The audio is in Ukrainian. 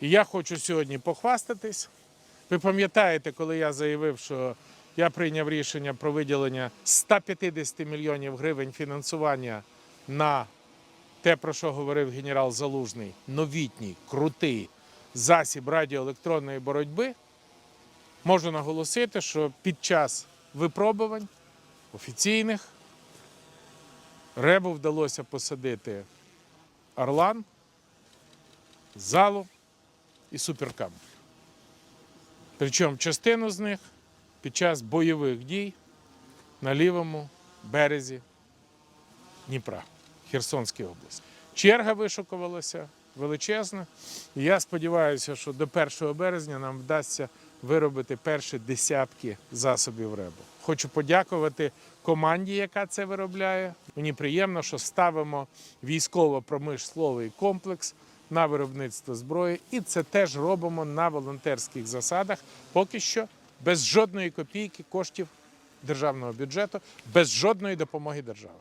І я хочу сьогодні похвастатись. Ви пам'ятаєте, коли я заявив, що я прийняв рішення про виділення 150 мільйонів гривень фінансування на те, про що говорив генерал Залужний, новітній, крутий засіб радіоелектронної боротьби. Можу наголосити, що під час випробувань офіційних Ребу вдалося посадити Орлан, залу і суперкам. Причому частину з них під час бойових дій на лівому березі Дніпра, Херсонській області. Черга вишукувалася величезна. І я сподіваюся, що до 1 березня нам вдасться виробити перші десятки засобів РЕБу. Хочу подякувати команді, яка це виробляє. Мені приємно, що ставимо військово-промисловий комплекс на виробництво зброї, і це теж робимо на волонтерських засадах, поки що без жодної копійки коштів державного бюджету, без жодної допомоги держави.